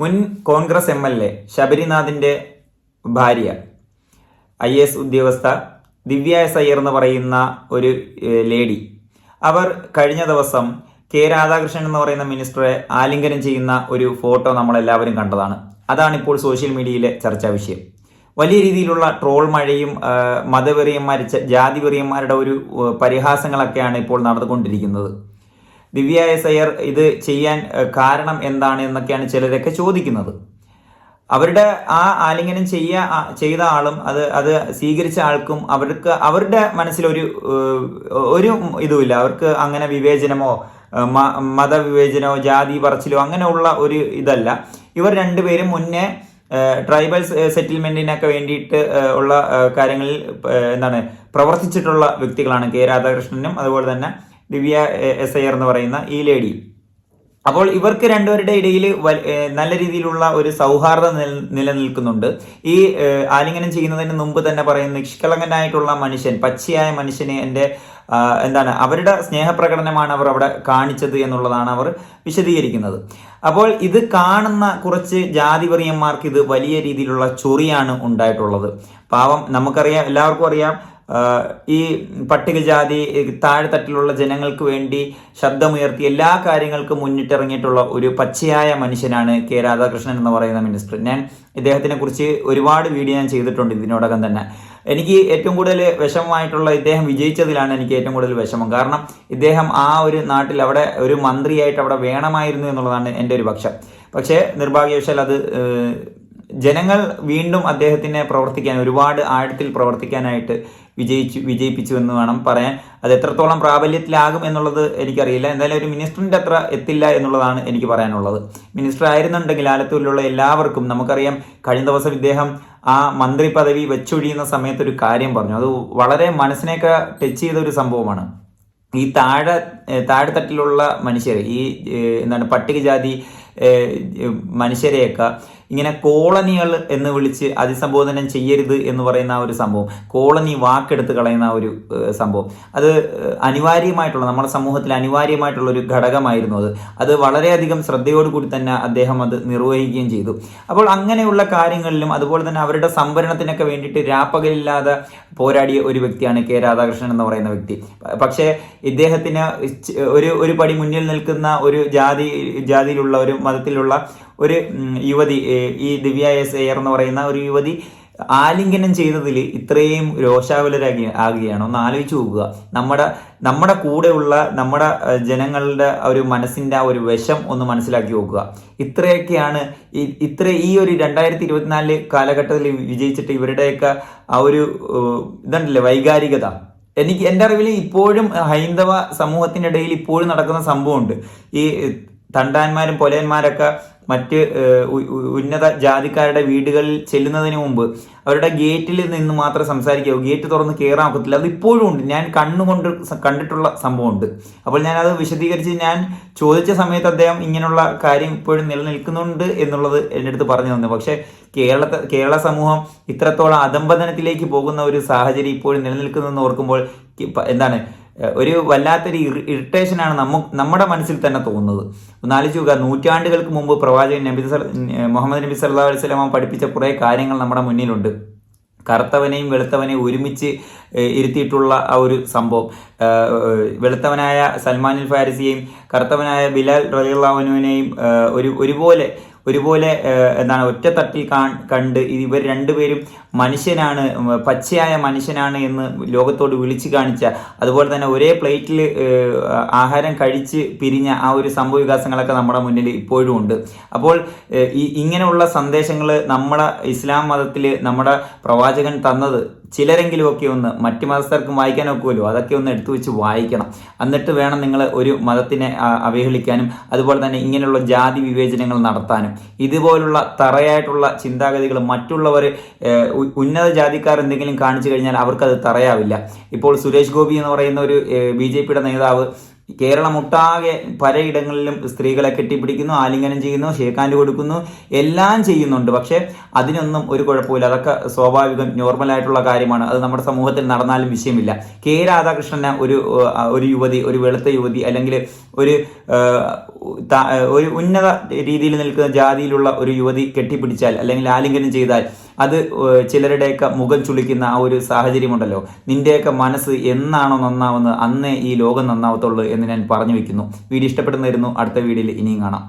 മുൻ Congress M L A ശബരിനാഥിന്റെ ഭാര്യ ഐ എസ് ഉദ്യോഗസ്ഥ ദിവ്യ എസ് അയ്യർ എന്ന് പറയുന്ന ഒരു ലേഡി. അവർ കഴിഞ്ഞ ദിവസം കെ രാധാകൃഷ്ണൻ എന്ന് പറയുന്ന മിനിസ്റ്ററെ ആലിംഗനം ചെയ്യുന്ന ഒരു ഫോട്ടോ നമ്മളെല്ലാവരും കണ്ടതാണ്. അതാണ് ഇപ്പോൾ സോഷ്യൽ മീഡിയയിലെ ചർച്ചാ വിഷയം. വലിയ രീതിയിലുള്ള ട്രോൾ മഴയും മതവെറിയന്മാർ ജാതിവെറിയന്മാരുടെ ഒരു പരിഹാസങ്ങളൊക്കെയാണ് ഇപ്പോൾ നടന്നുകൊണ്ടിരിക്കുന്നത്. ദിവ്യ എസ് അയ്യർ ഇത് ചെയ്യാൻ കാരണം എന്താണ് എന്നൊക്കെയാണ് ചിലരൊക്കെ ചോദിക്കുന്നത്. അവരുടെ ആ ആലിംഗനം ചെയ്യ ചെയ്ത ആളും അത് അത് സ്വീകരിച്ച ആൾക്കും അവർക്ക് അവരുടെ മനസ്സിലൊരു ഒരു ഇതുമില്ല. അവർക്ക് അങ്ങനെ വിവേചനമോ മതവിവേചനമോ ജാതി പറച്ചിലോ അങ്ങനെയുള്ള ഒരു ഇതല്ല. ഇവർ രണ്ടുപേരും മുന്നേ ട്രൈബൽ സെറ്റിൽമെന്റിനൊക്കെ വേണ്ടിയിട്ട് ഉള്ള കാര്യങ്ങളിൽ എന്താണ് പ്രവർത്തിച്ചിട്ടുള്ള വ്യക്തികളാണ് കെ രാധാകൃഷ്ണനും അതുപോലെ തന്നെ ദിവ്യ എസ് എന്ന് പറയുന്ന ഈ ലേഡി. അപ്പോൾ ഇവർക്ക് രണ്ടുപേരുടെ ഇടയിൽ നല്ല രീതിയിലുള്ള ഒരു സൗഹാർദ്ദം നില- നിലനിൽക്കുന്നുണ്ട്. ഈ ആലിംഗനം ചെയ്യുന്നതിന് മുമ്പ് തന്നെ പറയുന്ന നിഷ്കളങ്കനായിട്ടുള്ള മനുഷ്യൻ പച്ചയായ മനുഷ്യനെ എന്റെ എന്താണ് അവരുടെ സ്നേഹപ്രകടനമാണ് അവർ അവിടെ കാണിച്ചത് എന്നുള്ളതാണ് അവർ വിശദീകരിക്കുന്നത്. അപ്പോൾ ഇത് കാണുന്ന കുറച്ച് ജാതിപറിയന്മാർക്ക് ഇത് വലിയ രീതിയിലുള്ള ചൊറിയാണ് ഉണ്ടായിട്ടുള്ളത്. പാവം നമുക്കറിയാം എല്ലാവർക്കും അറിയാം ഈ പട്ടികജാതി താഴെത്തട്ടിലുള്ള ജനങ്ങൾക്ക് വേണ്ടി ശബ്ദമുയർത്തി എല്ലാ കാര്യങ്ങൾക്കും മുന്നിട്ടിറങ്ങിയിട്ടുള്ള ഒരു പച്ചയായ മനുഷ്യനാണ് കെ രാധാകൃഷ്ണൻ എന്ന് പറയുന്ന മിനിസ്റ്റർ ഞാൻ ഇദ്ദേഹത്തിനെ കുറിച്ച് ഒരുപാട് വീഡിയോ ഞാൻ ചെയ്തിട്ടുണ്ട് ഇതിനോടകം തന്നെ. എനിക്ക് ഏറ്റവും കൂടുതൽ വിഷമമായിട്ടുള്ള ഇദ്ദേഹം വിജയിച്ചതിലാണ് എനിക്ക് ഏറ്റവും കൂടുതൽ വിഷമം. കാരണം ഇദ്ദേഹം ആ ഒരു നാട്ടിൽ അവിടെ ഒരു മന്ത്രിയായിട്ട് അവിടെ വേണമായിരുന്നു എന്നുള്ളതാണ് എന്റെ ഒരു പക്ഷം. പക്ഷേ നിർഭാഗ്യവശാൽ അത് ജനങ്ങൾ വീണ്ടും അദ്ദേഹത്തിനെ പ്രവർത്തിക്കാൻ ഒരുപാട് ആഴത്തിൽ പ്രവർത്തിക്കാനായിട്ട് വിജയിച്ചു വിജയിപ്പിച്ചു എന്ന് വേണം പറയാൻ. അത് എത്രത്തോളം പ്രാബല്യത്തിലാകും എന്നുള്ളത് എനിക്കറിയില്ല. എന്തായാലും ഒരു മിനിസ്റ്ററിന്റെ അത്ര എത്തില്ല എന്നുള്ളതാണ് എനിക്ക് പറയാനുള്ളത്. മിനിസ്റ്റർ ആയിരുന്നുണ്ടെങ്കിൽ ആലത്തൂരിലുള്ള എല്ലാവർക്കും നമുക്കറിയാം കഴിഞ്ഞ ദിവസം ഇദ്ദേഹം ആ മന്ത്രി പദവി വെച്ചൊഴിയുന്ന സമയത്ത് ഒരു കാര്യം പറഞ്ഞു. അത് വളരെ മനസ്സിനെയൊക്കെ ടച്ച് ചെയ്ത ഒരു സംഭവമാണ്. ഈ താഴെ താഴെത്തട്ടിലുള്ള മനുഷ്യർ ഈ എന്താണ് പട്ടികജാതി മനുഷ്യരെയൊക്കെ ഇങ്ങനെ കോളനികൾ എന്ന് വിളിച്ച് അതിസംബോധനം ചെയ്യരുത് എന്ന് പറയുന്ന ഒരു സംഭവം കോളനി വാക്കെടുത്ത് കളയുന്ന ഒരു സംഭവം അത് അനിവാര്യമായിട്ടുള്ള നമ്മുടെ സമൂഹത്തിൽ അനിവാര്യമായിട്ടുള്ള ഒരു ഘടകമായിരുന്നു അത്. അത് വളരെയധികം ശ്രദ്ധയോടുകൂടി തന്നെ അദ്ദേഹം അത് നിർവഹിക്കുകയും ചെയ്തു. അപ്പോൾ അങ്ങനെയുള്ള കാര്യങ്ങളിലും അതുപോലെ തന്നെ അവരുടെ സംവരണത്തിനൊക്കെ വേണ്ടിയിട്ട് രാപ്പകലില്ലാതെ പോരാടിയ ഒരു വ്യക്തിയാണ് കെ രാധാകൃഷ്ണൻ എന്ന് പറയുന്ന വ്യക്തി. പക്ഷേ ഇദ്ദേഹത്തിന് ഒരു ഒരു പടി മുന്നിൽ നിൽക്കുന്ന ഒരു ജാതി ജാതിയിലുള്ള ഒരു മതത്തിലുള്ള ഒരു യുവതി ഈ ദിവ്യ എസ് എയർ എന്ന് പറയുന്ന ഒരു യുവതി ആലിംഗനം ചെയ്തതിൽ ഇത്രയും രോഷാകുലരാകി ആകുകയാണ്. ഒന്ന് ആലോചിച്ച് നോക്കുക. നമ്മുടെ നമ്മുടെ കൂടെയുള്ള നമ്മുടെ ജനങ്ങളുടെ ഒരു മനസ്സിന്റെ ആ ഒരു വിഷം ഒന്ന് മനസ്സിലാക്കി നോക്കുക. ഇത്രയൊക്കെയാണ് ഇത്ര ഈ ഒരു രണ്ടായിരത്തി ഇരുപത്തിനാല് കാലഘട്ടത്തിൽ വിജയിച്ചിട്ട് ഇവരുടെയൊക്കെ ആ ഒരു ഇതുണ്ടല്ലേ വൈകാരികത. എനിക്ക് എന്റെ അറിവിൽ ഇപ്പോഴും ഹൈന്ദവ സമൂഹത്തിനിടയിൽ ഇപ്പോഴും നടക്കുന്ന സംഭവമുണ്ട്. ഈ തണ്ടാന്മാരും പൊലയന്മാരൊക്കെ മറ്റ് ഉന്നത ജാതിക്കാരുടെ വീടുകളിൽ ചെല്ലുന്നതിന് മുമ്പ് അവരുടെ ഗേറ്റിൽ നിന്ന് മാത്രം സംസാരിക്കാവൂ ഗേറ്റ് തുറന്ന് കയറാൻ ഒക്കത്തില്ല. അത് ഇപ്പോഴും ഉണ്ട്. ഞാൻ കണ്ണുകൊണ്ട് കണ്ടിട്ടുള്ള സംഭവമുണ്ട്. അപ്പോൾ ഞാൻ അത് വിശദീകരിച്ച് ഞാൻ ചോദിച്ച സമയത്ത് അദ്ദേഹം ഇങ്ങനെയുള്ള കാര്യം ഇപ്പോഴും നിലനിൽക്കുന്നുണ്ട് എന്നുള്ളത് എന്റെ അടുത്ത് പറഞ്ഞു തന്നു. പക്ഷേ കേരള കേരള സമൂഹം ഇത്രത്തോളം അധംപതനത്തിലേക്ക് പോകുന്ന ഒരു സാഹചര്യം ഇപ്പോഴും നിലനിൽക്കുന്നതെന്ന് ഓർക്കുമ്പോൾ എന്താണ് ഒരു വല്ലാത്തൊരു ഇറിറ്റേഷനാണ് നമ്മ നമ്മുടെ മനസ്സിൽ തന്നെ തോന്നുന്നത്. ഒന്ന് ആലോചിച്ച് നോക്കുക നൂറ്റാണ്ടുകൾക്ക് മുമ്പ് പ്രവാചകൻ നബി മുഹമ്മദ് നബി സല്ലാ അലൈഹി സ്വലാമ പഠിപ്പിച്ച കുറേ കാര്യങ്ങൾ നമ്മുടെ മുന്നിലുണ്ട്. കറുത്തവനെയും വെളുത്തവനെയും ഒരുമിച്ച് ഇരുത്തിയിട്ടുള്ള ആ ഒരു സംഭവം. വെളുത്തവനായ സൽമാനുൽ ഫാരിസിയെയും കറുത്തവനായ ബിലാൽ റലിയുള്ളവനുവിനെയും ഒരു ഒരുപോലെ ഒരുപോലെ എന്താണ് ഒറ്റത്തട്ടിൽ കണ്ട് ഇവർ രണ്ടുപേരും മനുഷ്യനാണ് പച്ചയായ മനുഷ്യനാണ് എന്ന് ലോകത്തോട് വിളിച്ചു കാണിച്ച അതുപോലെ തന്നെ ഒരേ പ്ലേറ്റിൽ ആഹാരം കഴിച്ച് പിരിഞ്ഞ ആ ഒരു സംഭവ വികാസങ്ങളൊക്കെ നമ്മുടെ മുന്നിൽ ഇപ്പോഴും ഉണ്ട്. അപ്പോൾ ഇങ്ങനെയുള്ള സന്ദേശങ്ങൾ നമ്മുടെ ഇസ്ലാം മതത്തിൽ നമ്മുടെ പ്രവാചകൻ തന്നത് ചിലരെങ്കിലുമൊക്കെ ഒന്ന് മറ്റ് മതസ്ഥർക്കും വായിക്കാൻ ഒക്കുമല്ലോ അതൊക്കെ ഒന്ന് എടുത്തു വെച്ച് വായിക്കണം. എന്നിട്ട് വേണം നിങ്ങൾ ഒരു മതത്തിനെ അവഹേളിക്കാനും അതുപോലെ തന്നെ ഇങ്ങനെയുള്ള ജാതി വിവേചനങ്ങൾ നടത്താനും. ഇതുപോലുള്ള തറയായിട്ടുള്ള ചിന്താഗതികൾ മറ്റുള്ളവർ ഉന്നത ജാതിക്കാർ എന്തെങ്കിലും കാണിച്ചു കഴിഞ്ഞാൽ അവർക്കത് തറയാവില്ല. ഇപ്പോൾ സുരേഷ് ഗോപി എന്ന് പറയുന്ന ഒരു ബി നേതാവ് കേരളമൊട്ടാകെ പലയിടങ്ങളിലും സ്ത്രീകളെ കെട്ടിപ്പിടിക്കുന്നു ആലിംഗനം ചെയ്യുന്നു ഷേക്കാൻഡ് കൊടുക്കുന്നു എല്ലാം ചെയ്യുന്നുണ്ട്. പക്ഷേ അതിനൊന്നും ഒരു കുഴപ്പമില്ല അതൊക്കെ സ്വാഭാവികം നോർമൽ ആയിട്ടുള്ള കാര്യമാണ്. അത് നമ്മുടെ സമൂഹത്തിൽ നടന്നാലും വിഷയമില്ല. കെ. രാധാകൃഷ്ണനെ ഒരു ഒരു യുവതി ഒരു വെളുത്ത യുവതി അല്ലെങ്കിൽ ഒരു ഒരു ഉന്നത രീതിയിൽ നിൽക്കുന്ന ജാതിയിലുള്ള ഒരു യുവതി കെട്ടിപ്പിടിച്ചാൽ അല്ലെങ്കിൽ ആലിംഗനം ചെയ്താൽ അത് ചിലരുടെയൊക്കെ മുഖം ചുളിക്കുന്ന ആ ഒരു സാഹചര്യമുണ്ടല്ലോ. നിന്റെയൊക്കെ മനസ്സ് എന്നാണോ നന്നാവുന്നത് അന്നേ ഈ ലോകം നന്നാവത്തുള്ളൂ എന്ന് ഞാൻ പറഞ്ഞു വെക്കുന്നു. വീഡിയോ ഇഷ്ടപ്പെടുന്നതായിരുന്നു. അടുത്ത വീഡിയോയിൽ ഇനിയും കാണാം.